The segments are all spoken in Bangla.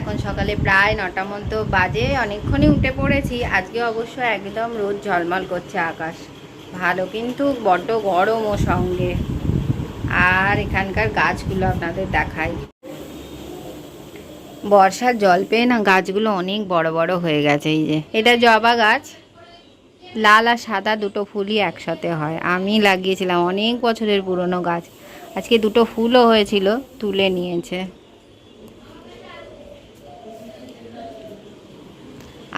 এখন সকালে প্রায় নটা মতো বাজে, অনেকক্ষণই উঠে পড়েছি। আজকে অবশ্য একদম রোদ ঝলমল করছে আকাশ। ভালো কিন্তু বড্ড গরমও সঙ্গে। আর এখানকার গাছগুলো আপনাদের দেখাই। বর্ষার জল পেয়ে না গাছগুলো অনেক বড় বড় হয়ে গেছে, এই যে। এটা জবা গাছ। লাল আর সাদা দুটো ফুলই একসাথে হয়। আমি লাগিয়েছিলাম অনেক বছরের পুরনো গাছ। আজকে দুটো ফুলও হয়েছিল, তুলে নিয়েছে।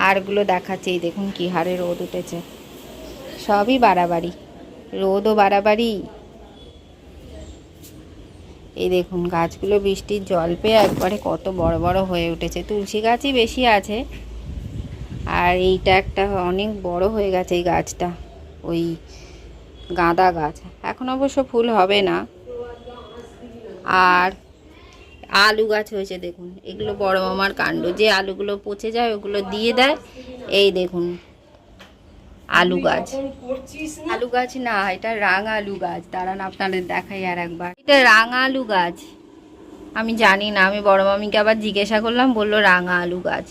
আরগুলো দেখাচ্ছে, এই দেখুন কি হারে রোদ উঠেছে। সবই বাড়াবাড়ি, রোদও বাড়াবাড়ি। এই দেখুন গাছগুলো বৃষ্টির জল পেয়ে একবারে কত বড় বড় হয়ে উঠেছে। তুলসী গাছই বেশি আছে, আর এইটা একটা অনেক বড় হয়ে গেছে এই গাছটা, ওই গাঁদা গাছ। এখন অবশ্য ফুল হবে না। আর আলু গাছ হয়েছে, দেখুন। এগুলো বড় মামার কাণ্ড। যে আলুগুলো পচে যায়, ওগুলো দিয়ে দেয়। এই দেখুন, আলু গাছ। আলু গাছ না, এটা রাঙা আলু গাছ। দাঁড়ান, আপনাদের দেখাই আর একবার। এটা রাঙা আলু গাছ। আমি জানি না, আমি বড় মামিকে আবার জিজ্ঞাসা করলাম, বলল রাঙা আলু গাছ।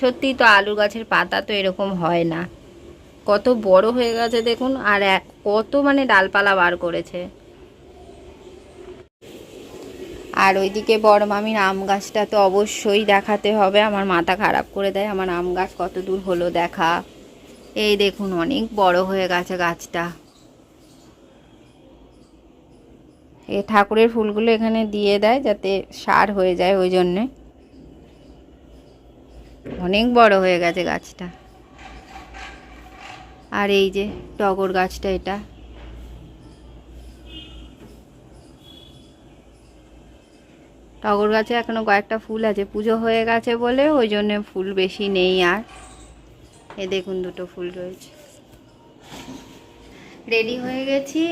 সত্যি তো আলু গাছের পাতা তো এরকম হয় না। কত বড় হয়ে গেছে, দেখুন, আর কত মানে ডালপালা বার করেছে। আর ওইদিকে বড় মামির আম গাছটা তো অবশ্যই দেখাতে হবে। আমার মাথা খারাপ করে দেয়, আমার আম গাছ কত দূর হলো দেখা। এই দেখুন, অনেক বড় হয়ে গেছে গাছটা। এ ঠাকুরের ফুলগুলো এখানে দিয়ে দেয় যাতে সার হয়ে যায় ওই জন্যে। অনেক বড় হয়ে গেছে গাছটা। আর এই যে টগর গাছটা এটা। টগর গাছে এখনও কয়েকটা ফুল আছে। পুজো হয়ে গেছে বলে ওই জন্য ফুল বেশি নেই আর। এ দেখুন দুটো ফুল রয়েছে। রেডি হয়ে গেছি,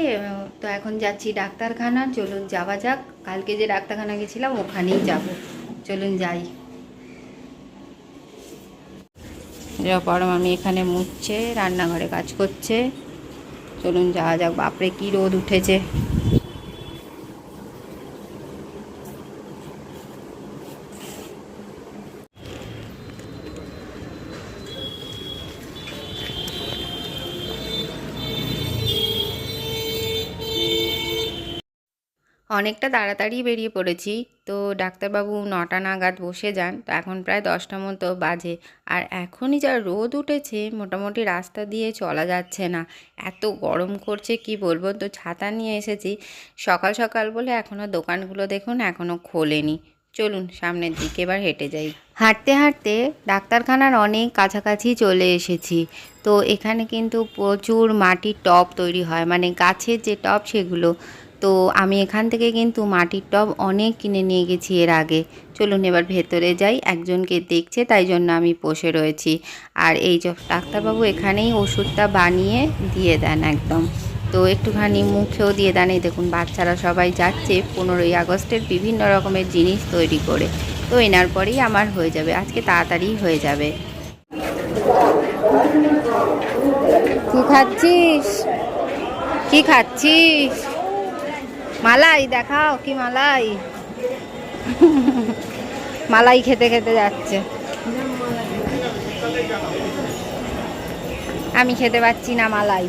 তো এখন যাচ্ছি ডাক্তারখানা। চলুন যাওয়া যাক। কালকে যে ডাক্তারখানা গেছিলাম, ওখানেই যাব। চলুন যাই। পরম আমি এখানে মুছছে, রান্নাঘরে কাজ করছে। চলুন যাওয়া যাক। বাপরে, কি রোদ উঠেছে। অনেকটা তাড়াতাড়ি বেরিয়ে পড়েছি। তো ডাক্তারবাবু নটা নাগাদ বসে যান। তো এখন প্রায় দশটা মতো বাজে। আর এখনই যা রোদ উঠেছে, মোটামুটি রাস্তা দিয়ে চলা যাচ্ছে না। এত গরম করছে, কি বলব? তো ছাতা নিয়ে এসেছি। সকাল সকাল বলে এখনও দোকানগুলো দেখুন এখনও খোলেনি। চলুন সামনের দিকে এবার হেঁটে যাই। হাঁটতে হাঁটতে ডাক্তারখানার অনেক কাছাকাছি চলে এসেছি। তো এখানে কিন্তু প্রচুর মাটির টব তৈরি হয়। মানে গাছের যে টব, সেগুলো তো আমি এখান থেকে কিন্তু মাটির টব অনেক কিনে নিয়ে গেছি এর আগে। চলুন এবার ভেতরে যাই, একজনকে দেখছে, তাই জন্য আমি বসে রয়েছি। আর এই যে ডাক্তারবাবু এখানেই ওষুধটা বানিয়ে দিয়ে দেন একদম। তো একটুখানি মুখেও দিয়ে দেন। এই দেখুন, বাচ্চারা সবাই যাচ্ছে। পনেরোই আগস্টের বিভিন্ন রকমের জিনিস তৈরি করে। তো এনার পরেই আমার হয়ে যাবে। আজকে তাড়াতাড়ি হয়ে যাবে। কি খাচ্ছিস? কি খাচ্ছিস? মালাই, দেখাও কি মালাই। মালাই খেতে খেতে যাচ্ছে। আমি খেতে পাচ্ছি না মালাই।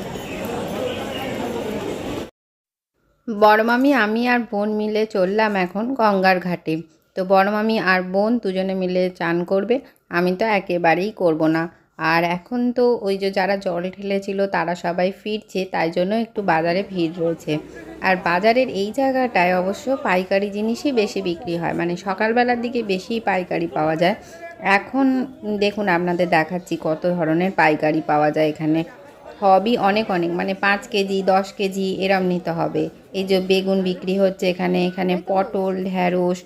বড় মামি আমি আর বোন মিলে চললাম এখন গঙ্গার ঘাটে। তো বড় মামি আর বোন দুজনে মিলে চান করবে, আমি তো একেবারেই করব না। আর এখন তো ওই যে যারা জল ঢেলেছিল তারা সবাই ফিরছে, তাই জন্য একটু বাজারে ভিড় রয়েছে। আর বাজারের এই জায়গাটায় অবশ্য পাইকারি জিনিসই বেশি বিক্রি হয় মানে সকালবেলার দিকে বেশি পাইকারি পাওয়া যায়। এখন দেখুন আপনাদের দেখাচ্ছি কত ধরনের পাইকারি পাওয়া যায় এখানে। হবই অনেক অনেক মানে পাঁচ কেজি, দশ কেজি এরম নিতে হবে। এই যে বেগুন বিক্রি হচ্ছে এখানে এখানে পটল, ঢ্যাঁড়স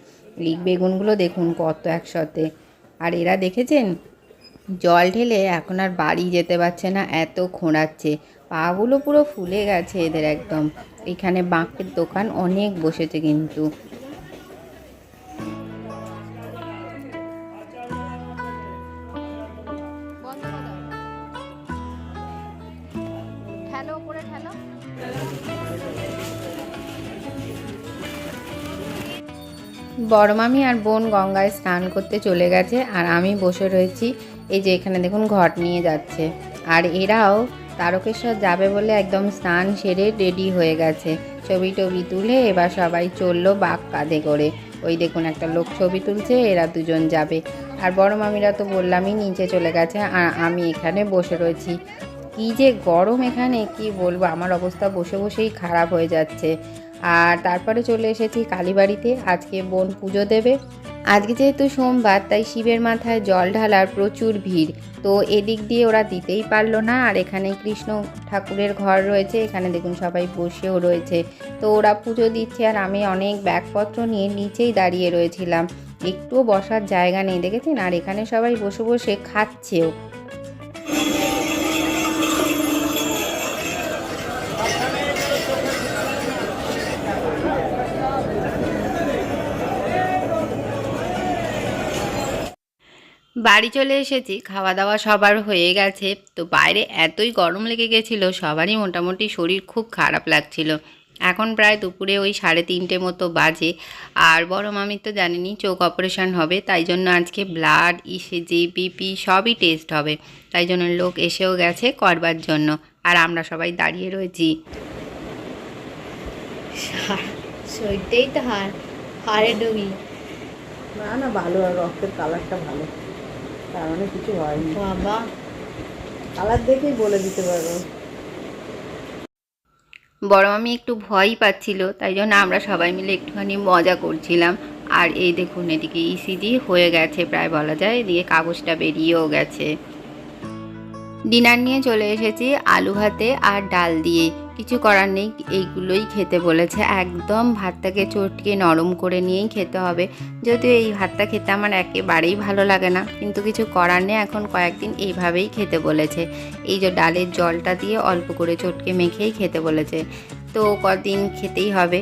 বেগুনগুলো দেখুন কত একসাথে। আর এরা দেখেছেন? জল ঢেলে এখন আর বাড়ি যেতে পারছে না এত খোঁড়াচ্ছে। পাগুলো পুরো ফুলে গেছে এদের একদম। এখানে বাঁকের দোকান অনেক বসেছে কিন্তু। ঠেলো উপরে ঠেলো। বড় মামি আর বোন গঙ্গায় স্নান করতে চলে গেছে আর আমি বসে রয়েছি এই যে এখানে দেখুন ঘট নিয়ে যাচ্ছে। আর এরাও তারকেশ্বর যাবে বলে একদম স্নান সেরে রেডি হয়ে গেছে। ছবি টবি তুলে এবার সবাই চলল বাঘ কাঁধে করে। ওই দেখুন একটা লোক ছবি তুলছে, এরা দুজন যাবে। আর বড় মামিরা তো বললামই নিচে চলে গেছে, আর আমি এখানে বসে রয়েছি। কি যে গরম এখানে, কি বলব? আমার অবস্থা বসে বসেই খারাপ হয়ে যাচ্ছে। আর তারপরে চলে এসেছি কালীবাড়িতে। আজকে বোন পুজো দেবে। আজকে যেহেতু সোমবার, তাই শিবের মাথায় জল ঢালার প্রচুর ভিড়। তো এদিক দিয়ে ওরা দিতেই পারল না, আর এখানে কৃষ্ণ ঠাকুরের ঘর রয়েছে, এখানে দেখুন সবাই বসেও রয়েছে। তো ওরা পুজো দিচ্ছে, আর আমি অনেক ব্যাগপত্র নিয়ে নিচেই দাঁড়িয়ে রয়েছিলাম। একটুও বসার জায়গা নেই, দেখেছেন? আর এখানে সবাই বসে বসে খাচ্ছেও। বাড়ি চলে এসেছি খাওয়া দাওয়া সবার হয়ে গেছে। তো বাইরে এতই গরম লেগে গেছিল সবারই মোটামুটি শরীর খুব খারাপ লাগছিল। এখন প্রায় দুপুরে ওই সাড়ে তিনটে মতো বাজে। আর বড় মামির তো জানেনি চোখ অপারেশন হবে তাই জন্য আজকে ব্লাড ইসিজি বিপি সবই টেস্ট হবে। তাই জন্য লোক এসেও গেছে করবার জন্য। আর আমরা সবাই দাঁড়িয়ে রয়েছি। শরীরটাই তো হার হারে ডুবি না না ভালো আর রক্তের কালারটা ভালো। তার মানে কিছু হয়নি। বাবা কালার দেখেই বলে দিতে পারব বড় মামি একটু ভয়ই পাচ্ছিল তাই জন্য আমরা সবাই মিলে একটুখানি মজা করছিলাম। আর এই দেখুন এদিকে ইসিজি হয়ে গেছে প্রায় বলা যায়। এদিকে কাগজটা বেরিয়েও গেছে। ডিনার নিয়ে চলে এসেছি আলু ভাতে আর ডাল দিয়ে। কিছু করার নেই, এইগুলোই খেতে বলেছে। একদম ভাতটাকে চটকে নরম করে নিয়েই খেতে হবে। যদিও এই ভাতটা খেতে আমার একেবারেই ভালো লাগে না, কিন্তু কিছু করার নেই, এখন কয়েকদিন এইভাবেই খেতে বলেছে। এই যে ডালের জলটা দিয়ে অল্প করে চটকে মেখেই খেতে বলেছে। তো কদিন খেতেই হবে।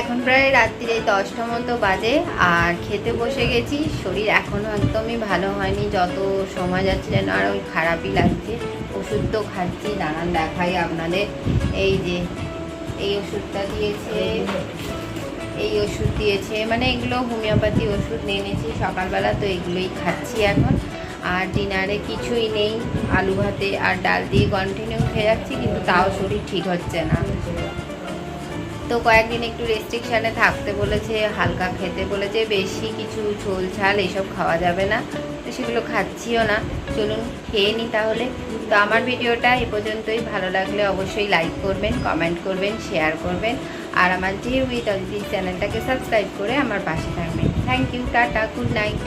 এখন প্রায় রাত্রিরে দশটা মতো বাজে, আর খেতে বসে গেছি। শরীর এখনও একদমই ভালো হয়নি, যত সময় যাচ্ছে আর ওই খারাপই লাগছে। ওষুধ তো খাচ্ছি নানান দেখাই আপনাদের। এই যে, এই ওষুধটা দিয়েছে, এই ওষুধ দিয়েছে মানে এগুলো হোমিওপ্যাথি ওষুধ নিয়ে নিয়েছি সকালবেলা তো এগুলোই খাচ্ছি এখন। আর ডিনারে কিছুই নেই, আলু ভাতে আর ডাল দিয়ে কন্টিনিউ খেয়ে যাচ্ছি, কিন্তু তাও শরীর ঠিক হচ্ছে না। তো কয়েকদিন একটু রেস্ট্রিকশানে থাকতে বলেছে, হালকা খেতে বলেছে, বেশি কিছু ঝোল ঝাল এসব খাওয়া যাবে না, তো সেগুলো খাচ্ছিও না। চলুন খেয়ে নিই তাহলে। তো আমার ভিডিওটা এ পর্যন্তই। ভালো লাগলে অবশ্যই লাইক করবেন কমেন্ট করবেন শেয়ার করবেন। আর আমার যে উইথ অদিতি চ্যানেলটাকে সাবস্ক্রাইব করে আমার পাশে থাকবেন। Thank you tata good night